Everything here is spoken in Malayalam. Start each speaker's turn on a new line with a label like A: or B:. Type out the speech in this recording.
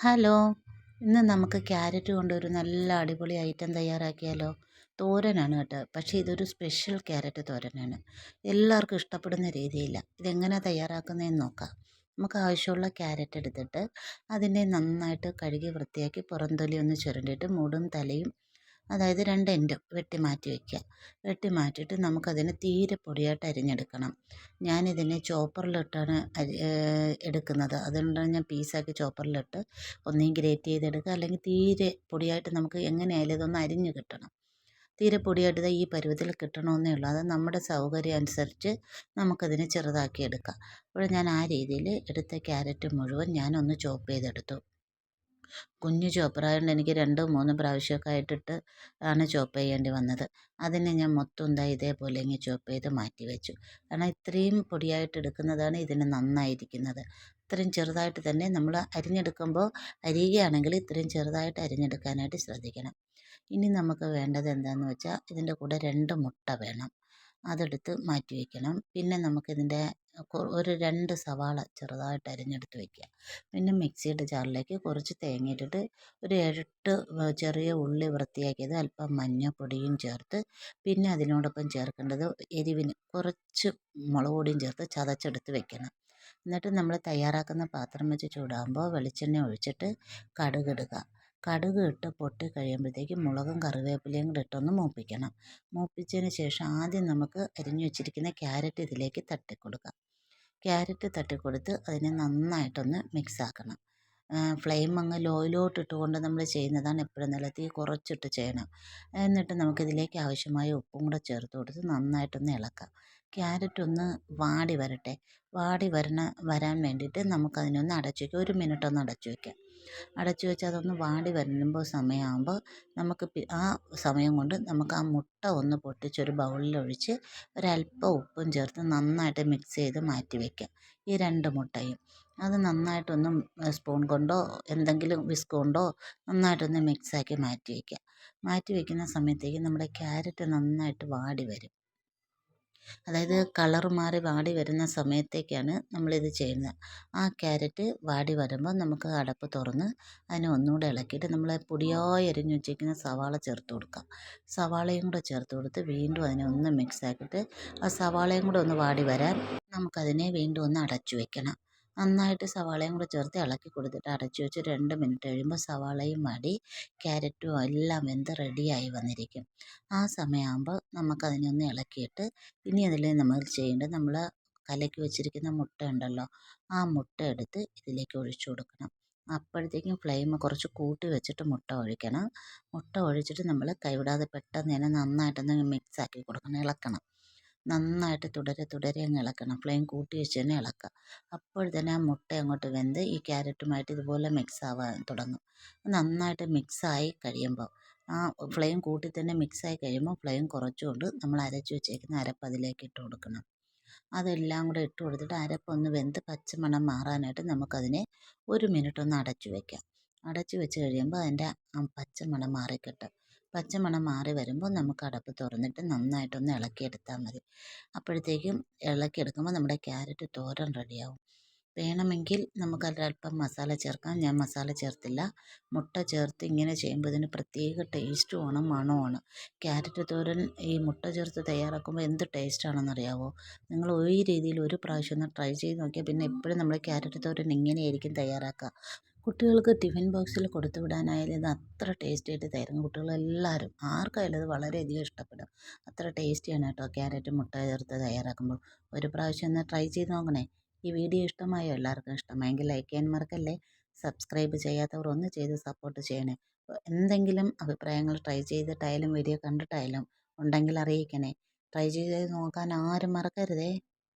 A: ഹലോ ഇന്ന് നമുക്ക് ക്യാരറ്റ് കൊണ്ട് ഒരു നല്ല അടിപൊളി ഐറ്റം തയ്യാറാക്കിയാലോ? തോരനാണ് കേട്ടോ. പക്ഷേ ഇതൊരു സ്പെഷ്യൽ ക്യാരറ്റ് തോരനാണ്. എല്ലാവർക്കും ഇഷ്ടപ്പെടുന്ന രീതിയില്ല. ഇതെങ്ങനെ തയ്യാറാക്കുന്നതെന്ന് നോക്കാം. നമുക്ക് ആവശ്യമുള്ള ക്യാരറ്റ് എടുത്തിട്ട് അതിനെ നന്നായിട്ട് കഴുകി വൃത്തിയാക്കി പുറംതൊലി ഒന്ന് ചുരണ്ടിയിട്ട് മൂടും തലയും അതായത് രണ്ട് എൻഡും വെട്ടി മാറ്റി വയ്ക്കുക വെട്ടി മാറ്റിയിട്ട് നമുക്കതിനെ തീരെ പൊടിയായിട്ട് അരിഞ്ഞെടുക്കണം. ഞാനിതിനെ ചോപ്പറിലിട്ടാണ് അരി എടുക്കുന്നത്. അതുകൊണ്ടാണ് ഞാൻ പീസാക്കി ചോപ്പറിലിട്ട് ഒന്നുകിൽ ഗ്രേറ്റ് ചെയ്തെടുക്കുക. അല്ലെങ്കിൽ തീരെ പൊടിയായിട്ട് നമുക്ക് എങ്ങനെയായാലും ഇതൊന്ന് അരിഞ്ഞ് കിട്ടണം. തീരെ പൊടിയായിട്ട് ഈ പരുവത്തിൽ കിട്ടണമെന്നേ ഉള്ളൂ. അത് നമ്മുടെ സൗകര്യം അനുസരിച്ച് നമുക്കതിനെ ചെറുതാക്കി എടുക്കാം. അപ്പോൾ ഞാൻ ആ രീതിയിൽ എടുത്ത ക്യാരറ്റ് മുഴുവൻ ഞാനൊന്ന് ചോപ്പ് ചെയ്തെടുത്തു. കുഞ്ഞു ചോപ്പറായതുകൊണ്ട് എനിക്ക് രണ്ടും മൂന്നും പ്രാവശ്യമൊക്കെ ആയിട്ടിട്ട് ആണ് ചോപ്പ് ചെയ്യേണ്ടി വന്നത്. അതിനെ ഞാൻ മൊത്തം എന്താ ഇതേപോലെ ഇങ്ങനെ ചോപ്പ് ചെയ്ത് മാറ്റി വെച്ചു. കാരണം ഇത്രയും പൊടിയായിട്ട് എടുക്കുന്നതാണ് ഇതിന് നന്നായിരിക്കുന്നത്. ഇത്രയും ചെറുതായിട്ട് തന്നെ നമ്മൾ അരിഞ്ഞെടുക്കുമ്പോൾ അരിയുകയാണെങ്കിൽ ഇത്രയും ചെറുതായിട്ട് അരിഞ്ഞെടുക്കാനായിട്ട് ശ്രദ്ധിക്കണം. ഇനി നമുക്ക് വേണ്ടത് എന്താണെന്ന് വെച്ചാൽ ഇതിന്റെ കൂടെ രണ്ട് മുട്ട വേണം. അതെടുത്ത് മാറ്റി വയ്ക്കണം പിന്നെ നമുക്കിതിന്റെ ഒരു രണ്ട് സവാള ചെറുതായിട്ട് അരിഞ്ഞെടുത്ത് വയ്ക്കുക പിന്നെ മിക്സിയുടെ ജാറിലേക്ക് കുറച്ച് തേങ്ങ ഇട്ടിട്ട് ഒരു എട്ട് ചെറിയ ഉള്ളി വൃത്തിയാക്കിയത് അല്പം മഞ്ഞൾപ്പൊടിയും ചേർത്ത് പിന്നെ അതിനോടൊപ്പം ചേർക്കേണ്ടത് എരിവിന് കുറച്ച് മുളക് പൊടിയും ചേർത്ത് ചതച്ചെടുത്ത് വെക്കണം. എന്നിട്ട് നമ്മൾ തയ്യാറാക്കുന്ന പാത്രം വെച്ച് ചൂടാകുമ്പോൾ വെളിച്ചെണ്ണ ഒഴിച്ചിട്ട് കടുകിടുക കടുക് ഇട്ട് പൊട്ടി കഴിയുമ്പോഴത്തേക്കും മുളകും കറിവേപ്പിലയും കൂടെ ഇട്ടൊന്ന് മൂപ്പിക്കണം. മൂപ്പിച്ചതിന് ശേഷം ആദ്യം നമുക്ക് അരിഞ്ഞു വെച്ചിരിക്കുന്ന ക്യാരറ്റ് ഇതിലേക്ക് തട്ടിക്കൊടുക്കാം. ക്യാരറ്റ് തട്ടിക്കൊടുത്ത് അതിനെ നന്നായിട്ടൊന്ന് മിക്സാക്കണം ഫ്ലെയിം അങ്ങ് ലോയിലോട്ട് ഇട്ടുകൊണ്ട് നമ്മൾ ചെയ്യുന്നതാണ് എപ്പോഴും നല്ല തീ കുറച്ചിട്ട് ചെയ്യണം. എന്നിട്ട് നമുക്കിതിലേക്ക് ആവശ്യമായ ഉപ്പും കൂടെ ചേർത്ത് കൊടുത്ത് നന്നായിട്ടൊന്ന് ഇളക്കാം. ക്യാരറ്റ് ഒന്ന് വാടി വരട്ടെ. വാടി വരണ വരാൻ വേണ്ടിയിട്ട് നമുക്കതിനൊന്ന് അടച്ചു വയ്ക്കാം ഒരു മിനിറ്റ് ഒന്ന് അടച്ചു വയ്ക്കാം അടച്ചു വെച്ച് അതൊന്ന് വാടി വരുമ്പോൾ സമയമാകുമ്പോൾ നമുക്ക് ആ സമയം കൊണ്ട് നമുക്ക് ആ മുട്ട ഒന്ന് പൊട്ടിച്ചൊരു ബൗളിലൊഴിച്ച് ഒരല്പം ഉപ്പും ചേർത്ത് നന്നായിട്ട് മിക്സ് ചെയ്ത് മാറ്റി വയ്ക്കാം ഈ രണ്ട് മുട്ടയും. അത് നന്നായിട്ടൊന്ന് സ്പൂൺ കൊണ്ടോ എന്തെങ്കിലും വിസ്ക് കൊണ്ടോ നന്നായിട്ടൊന്ന് മിക്സാക്കി മാറ്റി വയ്ക്കുക മാറ്റി വയ്ക്കുന്ന സമയത്തേക്ക് നമ്മുടെ ക്യാരറ്റ് നന്നായിട്ട് വാടി വരും. അതായത് കളർ മാറി വാടി വരുന്ന സമയത്തേക്കാണ് നമ്മളിത് ചെയ്യുന്നത്. ആ ക്യാരറ്റ് വാടി വരുമ്പോൾ നമുക്ക് അടപ്പ് തുറന്ന് അതിനെ ഒന്നുകൂടെ ഇളക്കിയിട്ട് നമ്മൾ പൊടിയായി അരിഞ്ഞ് വെച്ചിരിക്കുന്ന സവാള ചേർത്ത് കൊടുക്കാം. സവാളയും കൂടെ ചേർത്ത് കൊടുത്ത് വീണ്ടും അതിനെ ഒന്ന് മിക്സ് ആക്കിയിട്ട് ആ സവാളയും കൂടെ ഒന്ന് വാടി വരാൻ നമുക്കതിനെ വീണ്ടും ഒന്ന് അടച്ചു വെക്കണം. നന്നായിട്ട് സവാളയും കൂടെ ചേർത്ത് ഇളക്കി കൊടുത്തിട്ട് അടച്ചു വെച്ച് രണ്ട് മിനിറ്റ് കഴിയുമ്പോൾ സവാളയും വാടി ക്യാരറ്റും എല്ലാം വെന്ത് റെഡിയായി വന്നിരിക്കും. ആ സമയമാകുമ്പോൾ നമുക്കതിനെ ഒന്ന് ഇളക്കിയിട്ട് ഇനി അതിൽ നമ്മൾ ചെയ്യേണ്ടത്? നമ്മൾ കലക്കി വെച്ചിരിക്കുന്ന മുട്ട ഉണ്ടല്ലോ ആ മുട്ട എടുത്ത് ഇതിലേക്ക് ഒഴിച്ചു കൊടുക്കണം. അപ്പോഴത്തേക്കും ഫ്ലെയിം കുറച്ച് കൂട്ടി വെച്ചിട്ട് മുട്ട ഒഴിക്കണം. മുട്ട ഒഴിച്ചിട്ട് നമ്മൾ കൈവിടാതെ പെട്ടെന്ന് തന്നെ നന്നായിട്ടൊന്ന് മിക്സ് ആക്കി കൊടുക്കണം ഇളക്കണം. നന്നായിട്ട് തുടരെ തുടരെ അങ്ങ് ഇളക്കണം. ഫ്ലെയിം കൂട്ടി വെച്ച് തന്നെ ഇളക്കുക. അപ്പോൾ തന്നെ ആ മുട്ട അങ്ങോട്ട് വെന്ത് ഈ ക്യാരറ്റുമായിട്ട് ഇതുപോലെ മിക്സ് ആവാൻ തുടങ്ങും. നന്നായിട്ട് മിക്സായി കഴിയുമ്പോൾ ആ ഫ്ലെയിം കൂട്ടി തന്നെ മിക്സായി കഴിയുമ്പോൾ ഫ്ലെയിം കുറച്ചുകൊണ്ട് നമ്മൾ അരച്ച് വെച്ചേക്കുന്ന അരപ്പ് അതിലേക്ക് ഇട്ട് കൊടുക്കണം. അതെല്ലാം കൂടെ ഇട്ട് കൊടുത്തിട്ട് അരപ്പൊന്ന് വെന്ത് പച്ചമണം മാറാനായിട്ട് നമുക്കതിനെ ഒരു മിനിറ്റ് ഒന്ന് അടച്ചു വയ്ക്കാം അടച്ചു വെച്ച് കഴിയുമ്പോൾ അതിന്റെ പച്ചമണം മാറിക്കിട്ടും. പച്ചമണം മാറി വരുമ്പോൾ നമുക്ക് അടപ്പ് തുറന്നിട്ട് നന്നായിട്ടൊന്ന് ഇളക്കിയെടുത്താൽ മതി. അപ്പോഴത്തേക്കും ഇളക്കിയെടുക്കുമ്പോൾ നമ്മുടെ ക്യാരറ്റ് തോരൻ റെഡിയാവും. വേണമെങ്കിൽ നമുക്ക് അല്പം മസാല ചേർക്കാം. ഞാൻ മസാല ചേർത്തില്ല. മുട്ട ചേർത്ത് ഇങ്ങനെ ചെയ്യുമ്പോൾ ഇതിന് പ്രത്യേക ടേസ്റ്റുമാണ് മണമാണ് ക്യാരറ്റ് തോരൻ ഈ മുട്ട ചേർത്ത് തയ്യാറാക്കുമ്പോൾ എന്ത് ടേസ്റ്റാണെന്നറിയാവോ നിങ്ങൾ ഈ രീതിയിൽ ഒരു പ്രാവശ്യം ഒന്ന് ട്രൈ ചെയ്ത് നോക്കിയാൽ പിന്നെ എപ്പോഴും നമ്മൾ ക്യാരറ്റ് തോരൻ ഇങ്ങനെയായിരിക്കും തയ്യാറാക്കുക. കുട്ടികൾക്ക് ടിഫിൻ ബോക്സിൽ കൊടുത്തു വിടാനായാലും ഇത് അത്ര ടേസ്റ്റി ആയിട്ട് തരും കുട്ടികളെല്ലാവരും ആർക്കായാലും അത് വളരെയധികം ഇഷ്ടപ്പെടും. അത്ര ടേസ്റ്റിയാണ് കേട്ടോ ക്യാരറ്റ് മുട്ട ചേർത്ത് തയ്യാറാക്കുമ്പോൾ. ഒരു പ്രാവശ്യം ഒന്ന് ട്രൈ ചെയ്ത് നോക്കണേ. ഈ വീഡിയോ ഇഷ്ടമായോ? എല്ലാവർക്കും ഇഷ്ടമായെങ്കിൽ ലൈക്ക് ചെയ്യാൻ മറക്കല്ലേ? സബ്സ്ക്രൈബ് ചെയ്യാത്തവർ ഒന്ന് ചെയ്ത് സപ്പോർട്ട് ചെയ്യണേ. എന്തെങ്കിലും അഭിപ്രായങ്ങൾ ട്രൈ ചെയ്തിട്ടായാലും വീഡിയോ കണ്ടിട്ടായാലും ഉണ്ടെങ്കിൽ അറിയിക്കണേ. ട്രൈ ചെയ്ത് നോക്കാൻ ആരും മറക്കരുതേ.